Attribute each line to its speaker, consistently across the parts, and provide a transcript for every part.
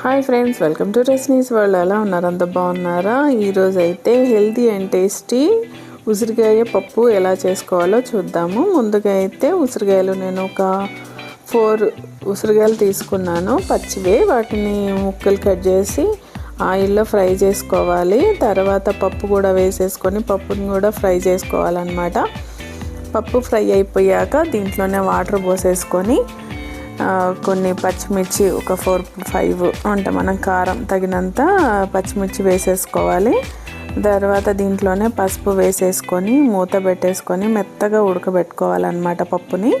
Speaker 1: Hi friends welcome to రెస్నీస్ వాళ్ళు ఎలా ఉన్నారు? అంత బాగున్నారా? ఈరోజు అయితే హెల్తీ అండ్ టేస్టీ ఉసిరికాయ పప్పు ఎలా చేసుకోవాలో చూద్దాము. ముందుగా అయితే ఉసిరికాయలు నేను ఒక ఫోర్ ఉసిరికాయలు తీసుకున్నాను. పచ్చివే వాటిని ముక్కలు కట్ చేసి ఆయిల్లో ఫ్రై చేసుకోవాలి. తర్వాత పప్పు కూడా వేసేసుకొని పప్పుని కూడా ఫ్రై చేసుకోవాలన్నమాట. పప్పు ఫ్రై అయిపోయాక దీంట్లోనే వాటర్ పోసేసుకొని కొన్ని పచ్చిమిర్చి ఒక ఫోర్ ఫైవ్ అంటే మనం కారం తగినంత పచ్చిమిర్చి వేసేసుకోవాలి. తర్వాత దీంట్లోనే పసుపు వేసేసుకొని మూత పెట్టేసుకొని మెత్తగా ఉడకబెట్టుకోవాలన్నమాట పప్పుని.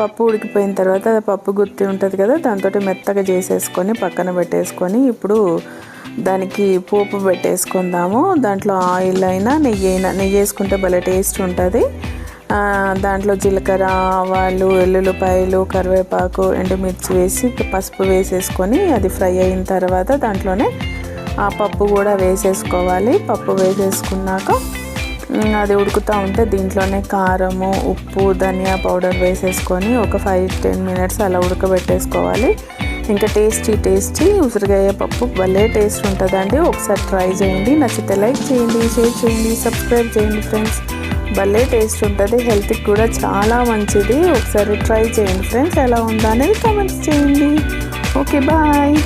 Speaker 1: పప్పు ఉడికిపోయిన తర్వాత పప్పు గుత్తి ఉంటుంది కదా దాంతో మెత్తగా చేసేసుకొని పక్కన పెట్టేసుకొని ఇప్పుడు దానికి పోపు పెట్టేసుకుందాము. దాంట్లో ఆయిల్ అయినా నెయ్యి అయినా నెయ్యి వేసుకుంటే భలే టేస్ట్ ఉంటుంది. దాంట్లో జీలకర్ర ఆవాలు వెల్లుల్లిపాయలు కరివేపాకు ఎండుమిర్చి వేసి పసుపు వేసేసుకొని అది ఫ్రై అయిన తర్వాత దాంట్లోనే ఆ పప్పు కూడా వేసేసుకోవాలి. పప్పు వేసేసుకున్నాక అది ఉడుకుతూ ఉంటే దీంట్లోనే కారము ఉప్పు ధనియా పౌడర్ వేసేసుకొని ఒక ఫైవ్ టెన్ మినిట్స్ అలా ఉడకబెట్టేసుకోవాలి. ఇంకా టేస్టీ టేస్టీ ఉసిరికాయ పప్పు భలే టేస్ట్ ఉంటుందండి. ఒకసారి ట్రై చేయండి. నచ్చితే లైక్ చేయండి షేర్ చేయండి సబ్స్క్రైబ్ చేయండి ఫ్రెండ్స్. భలే టేస్ట్ ఉంటుంది. హెల్త్కి కూడా చాలా మంచిది. ఒకసారి ట్రై చేయండి ఫ్రెండ్స్. ఎలా ఉందా అనేది కామెంట్స్ చేయండి. Okay bye.